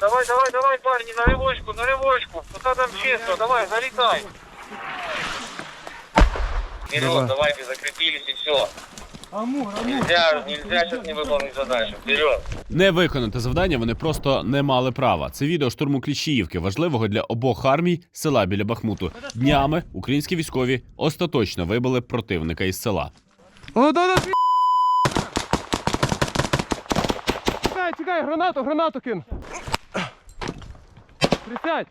Давай, давай, давай, парни, на ревочку, на ревочку. Куда там чисто, давай, залетай. Вперед, давайте, закрепились и все. Нельзя, нельзя сейчас не выполнить задачу. Вперед. Не виконати завдання вони просто не мали права. Це відео штурму Кліщіївки, важливого для обох армій села біля Бахмуту. Днями українські військові остаточно вибили противника із села. О, да, да, Чекай, чекай, гранату, гранату кину. Присядь.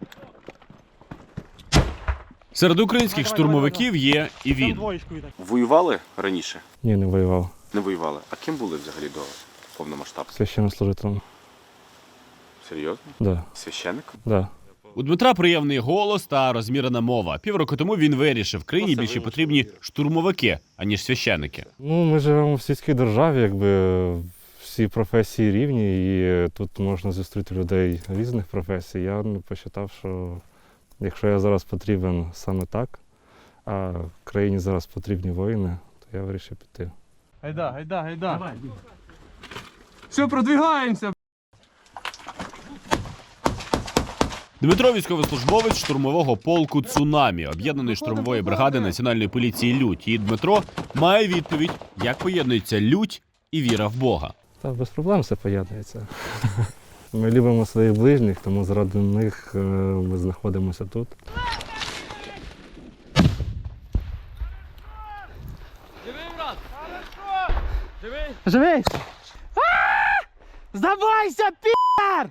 Серед українських штурмовиків є і він. Воювали раніше? Ні, не воював. Не воювали. А ким були взагалі до повномасштабки? Священнослужителем. Серйозно? Да, Священником? да. У Дмитра приємний голос та розмірена мова. Півроку тому він вирішив, країні більше потрібні штурмовики, аніж священики. Ну, ми живемо в сільській державі, якби всі професії рівні, і тут можна зустріти людей різних професій. Я посчитав, що якщо я зараз потрібен саме так, а країні зараз потрібні воїни, то я вирішив піти. Гайда, гайда, гайда. Все, продвигаємося. Дмитро військовослужбовець штурмового полку Цунамі, об'єднаної штурмової бригади національної поліції Лють. І Дмитро має відповідь, як поєднується лють і віра в Бога. Та без проблем все поєднується. Ми любимо своїх ближніх, тому заради них е, ми знаходимося тут. Живий? брат! Живий! Живий! Здавайся, пі!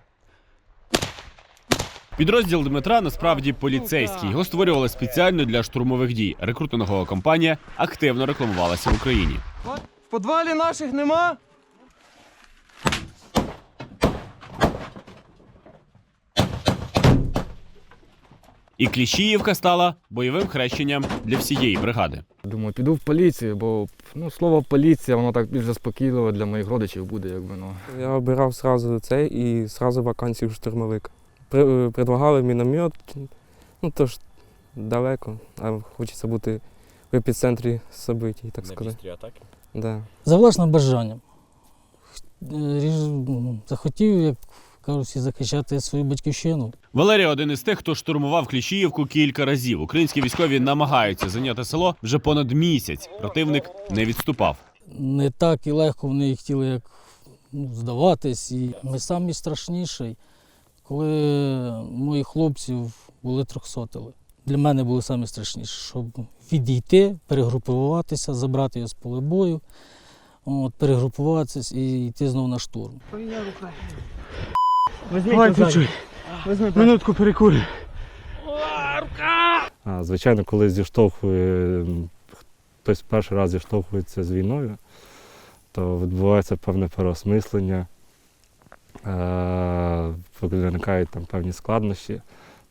Підрозділ Дмитра насправді поліцейський. Його створювали спеціально для штурмових дій. Рекрутингова кампанія активно рекламувалася в Україні. В подвалі наших нема? І Кліщіївка стала бойовим хрещенням для всієї бригади. Думаю, піду в поліцію, бо ну, слово поліція, воно так більш заспокійливо для моїх родичів буде, якби ну. Я обирав сразу це і сразу вакансію штурмовик. При, е, предлагали міномет, ну то ж далеко, а хочеться бути в епіцентрі событий, так сказати. атаки? Да. За власним бажанням. Е, ріж- Захотів, як кажуть, всі захищати свою батьківщину. Валерій один із тих, хто штурмував Кліщіївку кілька разів. Українські військові намагаються зайняти село вже понад місяць. Противник не відступав. Не так і легко вони хотіли як ну, здаватись. І ми самі страшніші, коли моїх хлопців були трьохсотили. Для мене були самі страшніші, щоб відійти, перегрупуватися, забрати його з поля бою, от, перегрупуватися і йти знову на штурм. Чуть-чуть. Минутку перекурю. А, звичайно, коли зіштовхує, хтось перший раз зіштовхується з війною, то відбувається певне переосмислення, е, виникають там певні складнощі,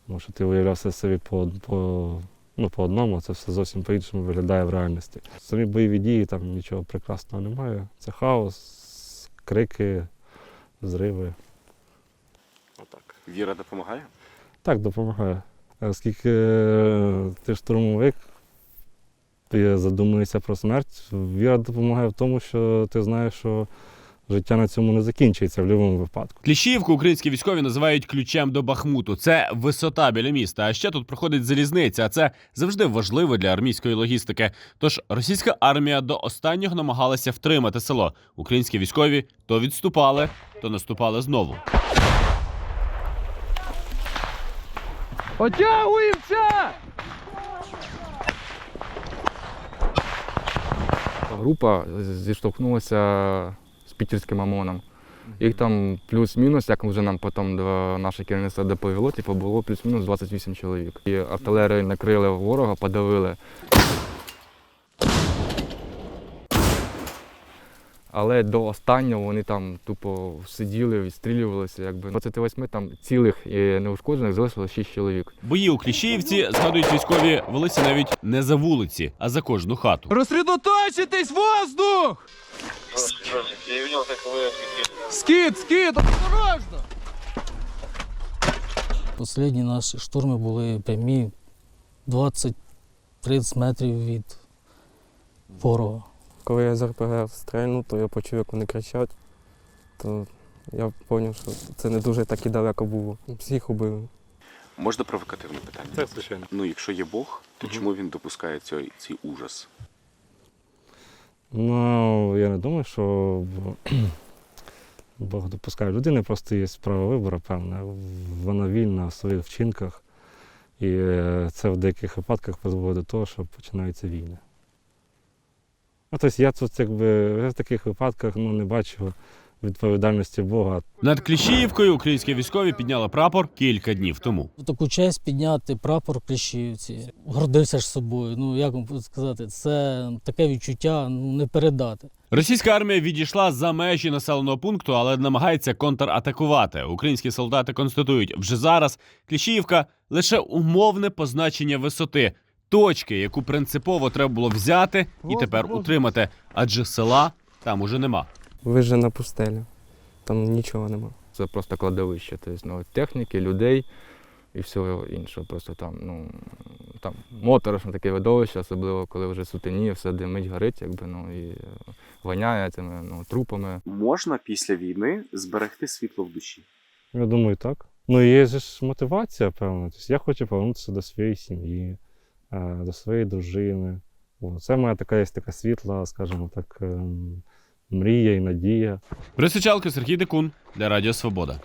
тому що ти уявлявся собі по, по, ну, по одному, це все зовсім по-іншому виглядає в реальності. Самі бойові дії, там нічого прекрасного немає. Це хаос, крики, зриви. Отак. Віра допомагає? Так, допомагає. Оскільки е, ти штурмовик, ти задумуєшся про смерть, віра допомагає в тому, що ти знаєш, що життя на цьому не закінчується в будь-якому випадку. Кліщіївку українські військові називають ключем до Бахмуту. Це висота біля міста. А ще тут проходить залізниця. А це завжди важливо для армійської логістики. Тож російська армія до останнього намагалася втримати село. Українські військові то відступали, то наступали знову. Отягуємося! Група зіштовхнулася з пітерським ОМОНом. Їх там плюс-мінус, як вже нам потім наше керівництво доповіло, типу було плюс-мінус 28 чоловік. І артилерію накрили ворога, подавили. Але до останнього вони там тупо сиділи, відстрілювалися. Якби 28 там цілих і неушкоджених залишилося 6 чоловік. Бої у Кліщіївці, згадують військові, велися навіть не за вулиці, а за кожну хату. Розсредоточитись, воздух! Скид, скид, осторожно! Останні наші штурми були прямі 20-30 метрів від ворога. Коли я з РПГ стрельнув, то я почув, як вони кричать, то я зрозумів, що це не дуже так і далеко було. Всіх убили. Можна провокативне питання? Так, звичайно. Ну, якщо є Бог, то чому він допускає цей, цей ужас? Ну, я не думаю, що Бог допускає. Людини просто є право вибору, певне. Вона вільна в своїх вчинках. І е, це в деяких випадках призводить до того, що починаються війни. Ну, тобто я тут якби в таких випадках ну, не бачу відповідальності Бога. Над Кліщіївкою українські військові підняли прапор кілька днів тому. Таку честь підняти прапор Кліщіївці. Гордився ж собою. Ну як вам сказати, це таке відчуття ну, не передати. Російська армія відійшла за межі населеного пункту, але намагається контратакувати. Українські солдати констатують, вже зараз Кліщіївка лише умовне позначення висоти, точки, яку принципово треба було взяти і тепер утримати, адже села там уже нема. Вижена пустеля. Там нічого нема. Це просто кладовище. Тобто, ну, техніки, людей і всього іншого. Просто там, ну, там моторошне таке видовище, особливо коли вже сутеніє, все димить, горить, якби, ну, і е, воняє цими ну, трупами. Можна після війни зберегти світло в душі? Я думаю, так. Ну, є ж мотивація, певно. Тобто я хочу повернутися до своєї сім'ї, до своєї дружини. Це моя така є така світла, скажімо так, ем, мрія і надія. Присичалки Сергій Декун для Радіо Свобода.